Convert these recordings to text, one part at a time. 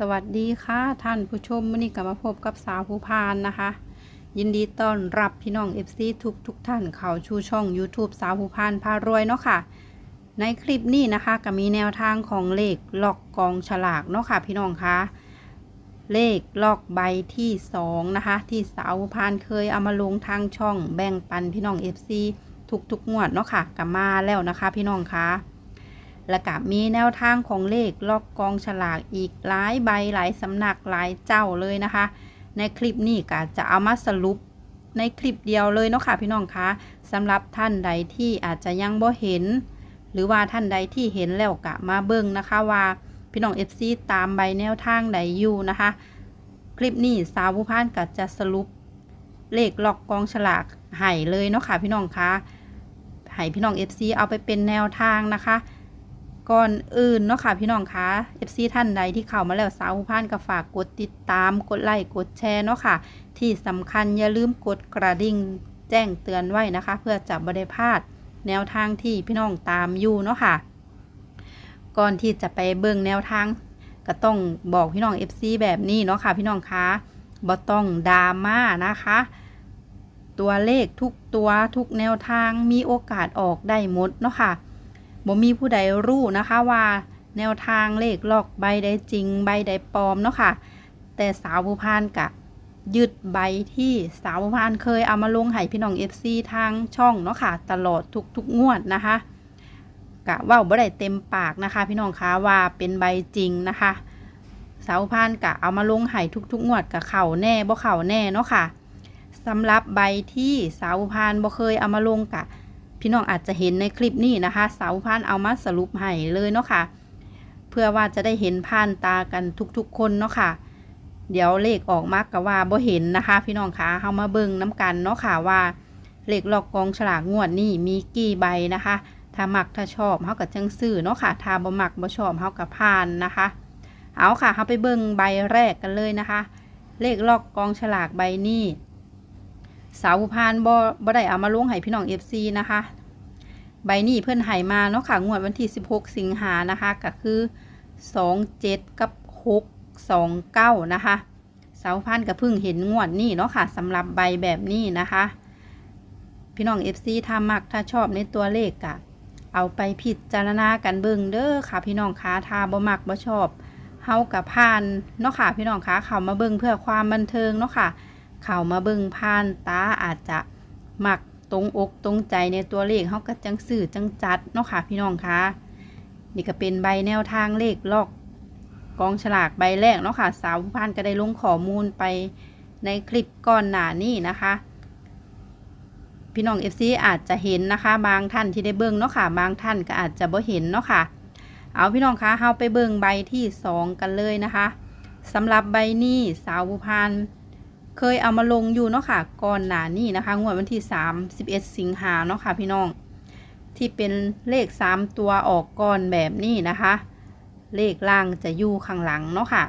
สวัสดีค่ะท่านผู้ชมวันนี้กลับมาพบกับสาวผู้พานนะคะ ยินดีต้อนรับพี่น้อง FC ทุกทุกท่านเข้าชูช่อง YouTube สาวผู้พานพารวยเนาะค่ะ ในคลิปนี้นะคะก็มีแนวทางของเลขล็อกกองฉลากเนาะค่ะ พี่น้องคะเลขล็อกใบที่2นะคะ ที่สาวผู้พานเคยเอามาลงทางช่องแบ่งปันพี่น้อง FC ทุกๆงวดเนาะค่ะก็มาแล้วนะคะ พี่น้องคะ และก็มีแนวทางของเลขล็อกกองฉลากอีกหลายใบหลายสำนักหลายเจ้าเลยนะคะ ในคลิปนี้ก็จะเอามาสรุปในคลิปเดียวเลยเนาะค่ะพี่น้องคะสำหรับท่านใดที่อาจจะยังบ่เห็น หรือว่าท่านใดที่เห็นแล้วกะมาเบิ่งนะคะว่าพี่น้อง FC ตามใบแนวทางใดอยู่นะคะ คลิปนี้สาวผู้พานก็จะสรุปเลขล็อกกองฉลากให้เลยเนาะค่ะพี่น้องคะให้พี่น้อง FC เอาไปเป็นแนวทางนะคะ ก่อนอื่นเนาะค่ะพี่น้องคะ FC ท่านใดที่เข้ามาแล้วสาวผู้พานก็ฝากกดติดตามกดไลค์กดแชร์เนาะค่ะ ที่สำคัญอย่าลืมกดกระดิ่งแจ้งเตือนไว้นะคะ เพื่อจะบริพลาดแนวทางที่พี่น้องตามอยู่เนาะค่ะ ก่อนที่จะไปเบิ่งแนวทาง ก็ต้องบอกพี่น้อง FC แบบนี้เนาะค่ะ พี่น้องคะบ่ต้องดราม่านะคะ ตัวเลขทุกตัวทุกแนวทางมีโอกาสออกได้หมดเนาะค่ะ บ่มีผู้ใดรู้นะคะว่า แนวทางเลขลอกใบใดจริงใบใดปลอมเนาะค่ะ แต่สาวผู้พานกะยึดใบที่สาวผู้พานเคยเอามาลงให้พี่น้อง FC ทางช่องเนาะค่ะ ตลอดทุกๆงวดนะคะกะว่าบ่ได้เต็มปากนะคะ พี่น้องคะว่าเป็นใบจริงนะคะสาวพานกะเอามาลงให้ทุกๆงวดกะเข่าแน่บ่เข่าแน่เนาะค่ะสำหรับใบที่สาวพานบ่เคยเอามาลงกะ พี่น้องอาจจะเห็นในคลิปนี้นะคะ สาวพันเอามาสรุปให้เลยเนาะค่ะ เพื่อว่าจะได้เห็นผ่านตากันทุกๆคนเนาะค่ะ เดี๋ยวเลขออกมากกว่าบ่เห็นนะคะ พี่น้องคะเฮามาเบิ่งน้กันเนาะค่ะว่าเลขลอกกองฉลากงวดนี้มีกี่ใบนะคะ ถ้ามักถ้าชอบเฮากับจังซื้อเนาะค่ะ ถ้าบ่มักบ่ชอบเฮากับผ่านนะคะ เอาค่ะเฮาไปเบิ่งใบแรกกันเลยนะคะ เลขลอกกองฉลากใบนี้ สาวผู้พานบ่บ่ได้เอามาลงให้พี่น้อง FC นะคะ ใบนี้เพื่อนใหายมาเนาะค่ะงวดวันที่ 16 สิงหานะคะก็คือ 27 กับ 6 29 นะคะ สาวพันกับพิ่งเห็นงวดนี้เนาะค่ะสำหรับใบแบบนี้นะคะ พี่น้อง FC ถ้ามักถ้าชอบในตัวเลขกะเอาไปพิจารณากันเบิ่งเด้อค่ะ พี่น้องคะถ้าบ่มักบ่ชอบเฮากับพานเนาะค่ะ พี่น้องคะเข้ามาเบิ่งเพื่อความบันเทิงเนาะค่ะ เข้ามาเบิ่งผ่านตาอาจจะหมักตรงอกตรงใจในตัวเลขเฮาก็จังสื่อจังจัดเนาะค่ะพี่น้องคะนี่ก็เป็นใบแนวทางเลขลอกกองฉลากใบแรกเนาะค่ะสาวผู้พันก็ได้ลงข้อมูลไปในคลิปก่อนหน้านี้นะคะ พี่น้อง FC อาจจะเห็นนะคะ บางท่านที่ได้เบิ่งเนาะค่ะ บางท่านก็อาจจะบ่เห็นเนาะค่ะ เอาพี่น้องคะเฮาไปเบิ่งใบที่สองกันเลยนะคะสำหรับใบนี้สาวผู้พัน เคยเอามาลงอยู่เนาะค่ะก่อนหน้านี้นะคะ งวดวันที่ 31 สิงหาเนาะค่ะพี่น้อง ที่เป็นเลข 3 ตัวออกก่อนแบบนี้นะคะ เลขล่างจะอยู่ข้างหลังเนาะค่ะ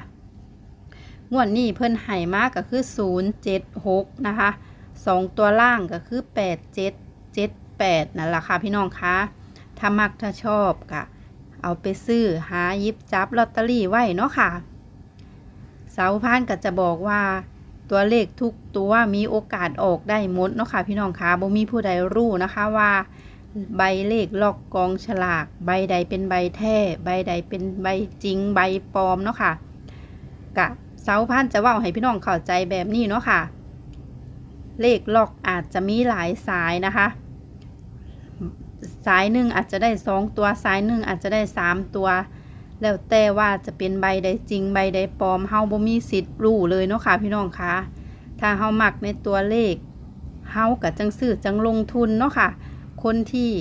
งวดนี้เพิ่นให้มากก็คือ 076 นะคะ 2 ตัวล่างก็คือ 8778 นั่นแหละค่ะพี่น้องคะถ้ามักถ้าชอบก็เอาไปซื้อหายิบจับลอตเตอรี่ไว้เนาะค่ะสาวพานก็จะบอกว่า ตัวเลขทุกตัวมีโอกาสออกได้หมดเนาะค่ะพี่น้องคะบ่มีผู้ใดรู้นะคะว่า ใบเลขลอกกองฉลาก ใบใดเป็นใบแท้ ใบใดเป็นใบจริงใบปลอมเนาะค่ะกะเสาพันจะว่าให้พี่น้องเข้าใจแบบนี้เนาะค่ะ เลขลอกอาจจะมีหลายสายนะคะ สายหนึ่งอาจจะได้สองตัวสายหนึ่งอาจจะได้สามตัว แล้วแต่ว่าจะเป็นใบใดจริงใบใดปลอมเฮาบ่มีสิทธิ์รู้เลยเนาะค่ะพี่น้องคะถ้าเฮามักในตัวเลขเฮากับจังซื้อจังลงทุนเนาะค่ะ คนที่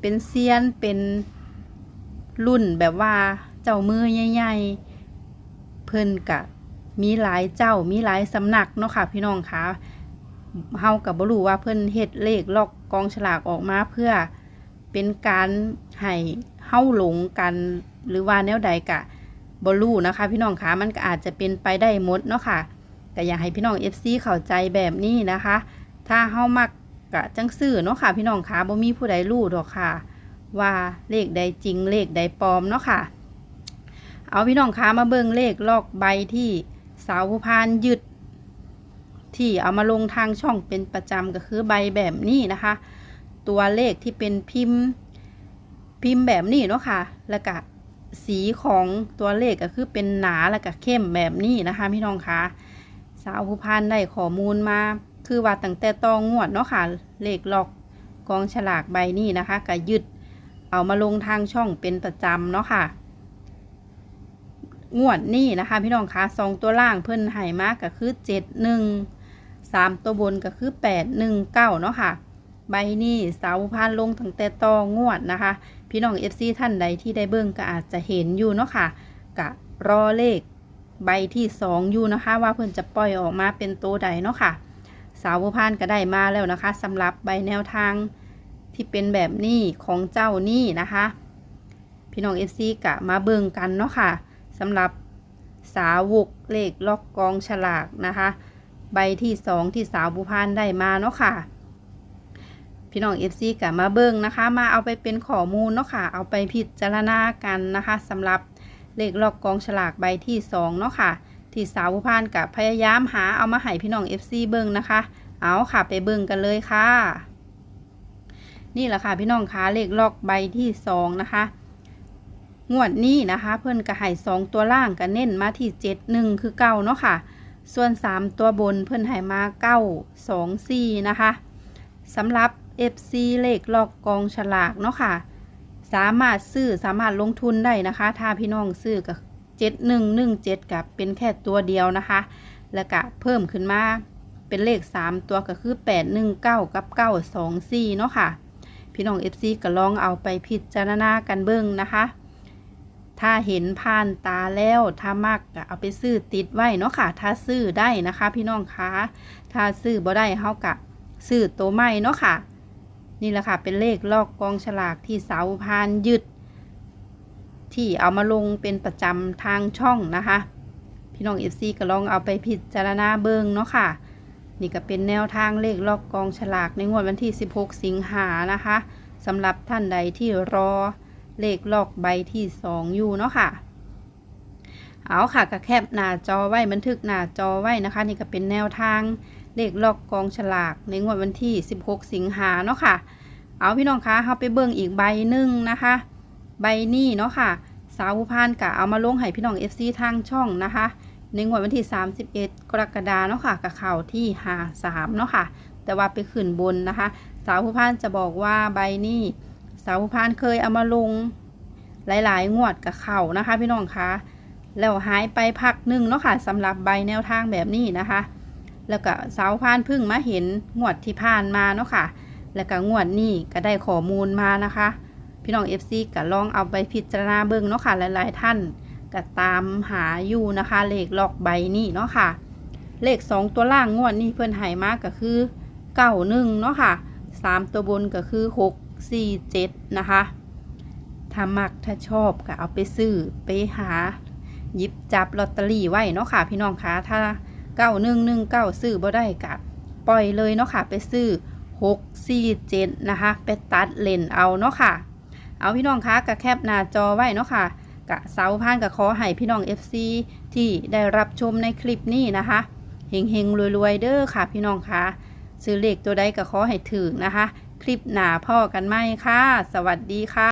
เป็นเซียนเป็นรุ่นแบบว่าเจ้ามือใหญ่ๆเพิ่นกะมีหลายเจ้ามีหลายสำนักเนาะค่ะ พี่น้องคะเฮากับบรู้ว่าเพิ่นเฮ็ดเลขลอกกองฉลากออกมาเพื่อเป็นการให้เฮาหลงกัน หรือว่าแนวใดกะบ่รู้นะคะ พี่น้องคะมันก็อาจจะเป็นไปได้หมดเนาะค่ะก็อยากให้พี่น้อง FC เข้าใจแบบนี้นะคะ ถ้าเฮามักกะจังซื่อเนาะค่ะ พี่น้องคะบ่มีผู้ใดรู้ดอกค่ะ ว่าเลขใดจริงเลขใดปลอมเนาะค่ะ เอาพี่น้องคะมาเบิ่งเลขลอกใบที่สาวผู้พานยึด ที่เอามาลงทางช่องเป็นประจำก็คือใบแบบนี้นะคะ ตัวเลขที่เป็นพิมพ์พิมพ์แบบนี้เนาะค่ะ แล้วก็ สีของตัวเลขก็คือเป็นหนาแล้วก็เข้มแบบนี้นะคะพี่น้องคะสาวผู้พานได้ข้อมูลมา คือว่าตั้งแต่ตองงวดเนาะค่ะเลขลอกกองฉลากใบนี้นะคะก็ยึดเอามาลงทางช่องเป็นประจำเนาะค่ะงวดนี้นะคะ พี่น้องคะสองตัวล่างเพิ่นให้มากก็คือเจ็ดหนึ่งสามตัวบนก็คือแปดหนึ่งเก้าเนาะค่ะ ใบนี้สาวพานลงตั้งแต่ตองงวดนะคะ พี่น้องเอฟซีท่านใดที่ได้เบิ่งก็อาจจะเห็นอยู่เนาะค่ะกะรอเลขใบที่สองอยู่นะคะ ว่าเพิ่นจะปล่อยออกมาเป็นตัวใดเนาะค่ะ สาวพานก็ได้มาแล้วนะคะสำหรับใบแนวทางที่เป็นแบบนี้ของเจ้านี่นะคะ พี่น้องเอฟซีกะมาเบิ่งกันเนาะค่ะสำหรับสาวกเลขล็อกกองฉลากนะคะ ใบที่สองที่สาวบุพานได้มาเนาะค่ะ พี่น้องเอฟซีกะมาเบิ่งนะคะ มาเอาไปเป็นข้อมูลเนาะค่ะ เอาไปพิจารณากันนะคะสำหรับเลขลอกกองฉลากใบที่สองเนาะค่ะ ที่สาวบุพานกับพยายามหาเอามาให้พี่น้องเอฟซีเบิ่งนะคะ เอาค่ะไปเบิ่งกันเลยค่ะ นี่แหละค่ะพี่น้องคะเลขลอกใบที่สองนะคะงวดนี้นะคะ เพิ่นกระหายสองตัวล่างก็เน้นมาที่เจ็ดหนึ่งคือเก้าเนาะค่ะ ส่วนสามตัวบนเพิ่นให้มาเก้าสองสี่นะคะสำหรับ FC เลขลอกกองฉลากเนาะค่ะ สามารถซื้อสามารถลงทุนได้นะคะ ถ้าพี่น้องซื้อกับเจ็ดหนึ่งหนึ่งเจ็ดกับเป็นแค่ตัวเดียวนะคะ แล้วก็เพิ่มขึ้นมาเป็นเลขสามตัวก็คือแปดหนึ่งเก้ากับเก้าสองสี่เนาะค่ะ พี่น้อง FC ก็ลองเอาไปพิจารณากันเบิ่งนะคะถ้าเห็นผ่านตาแล้วถ้ามากก็เอาไปซื้อติดไว้เนาะค่ะ ถ้าซื้อได้นะคะ พี่น้องคะถ้าซื้อบ่ได้เฮากะซื้อตัวใหม่เนาะค่ะ นี่แหละค่ะ เป็นเลขลอกกองฉลากที่เสาพานยึด ที่เอามาลงเป็นประจำทางช่องนะคะ พี่น้องเอฟซีก็ลองเอาไปพิจารณาเบิงเนาะค่ะ นี่ก็เป็นแนวทางเลขลอกกองฉลากในงวดวันที่ 16 สิงหานะคะสำหรับท่านใดที่รอเลขลอกใบที่สอยู่เนาะค่ะเอาค่ะก็แคบหน้าจอไว้บันทึกหน้าจอไว้นะคะ นี่ก็เป็นแนวทาง เลขลอกกองฉลากในงวดวันที่ 16 สิงหาเนาะค่ะ เอาพี่น้องคะเราไปเบิ่งอีกใบหนึ่งนะคะ ใบนี้เนาะค่ะ สาวผู้พานกะเอามาลงให้พี่น้อง FC ทางช่องนะคะในงวดวันที่ 31 กรกฎาเนาะค่ะกับข่าวที่53เนาะค่ะ แต่ว่าไปขึ้นบนนะคะ สาวผู้พานจะบอกว่าใบนี้สาวผู้พานเคยเอามาลงหลายๆ งวดกับเข่านะคะ พี่น้องคะแล้วหายไปพักหนึ่งเนาะค่ะสำหรับใบแนวทางแบบนี้นะคะ แล้วก็สาวพานพึ่งมาเห็นงวดที่ผ่านมาเนาะค่ะ แล้วก็งวดนี้ก็ได้ข้อมูลมานะคะ พี่น้อง FC ก็ลองเอาไปพิจารณาเบิ่งเนาะค่ะหลายๆ ท่านก็ตามหาอยู่นะคะ เลขล็อกใบนี้เนาะค่ะ เลขสองตัวล่างงวดนี้เพิ่อนหายมาก็คือเก้าหนึ่งเนาะค่ะสามตัวบนก็คือหกสี่เจ็ดนะคะถ้ามักถ้าชอบก็เอาไปซื้อไปหาหยิบจับลอตเตอรี่ไว้เนาะค่ะ พี่น้องคะถ้า เก้าหนึ่งหนึ่งเก้าซื้อบ่ได้กะปล่อยเลยเนาะค่ะไปซื้อหกสี่เจ็ดนะคะไปตัดเลนเอาเนาะค่ะ เอาพี่น้องคะกะแคปหน้าจอไว้เนาะค่ะกะเสาพานกะขอให้พี่น้อง FC ที่ได้รับชมในคลิปนี้นะคะเฮงเฮงรวยๆเด้อค่ะ พี่น้องคะซื้อเลขตัวใดก็ขอให้ถึงนะคะ คลิปหนาพ่อกันไหมค่ะ สวัสดีค่ะ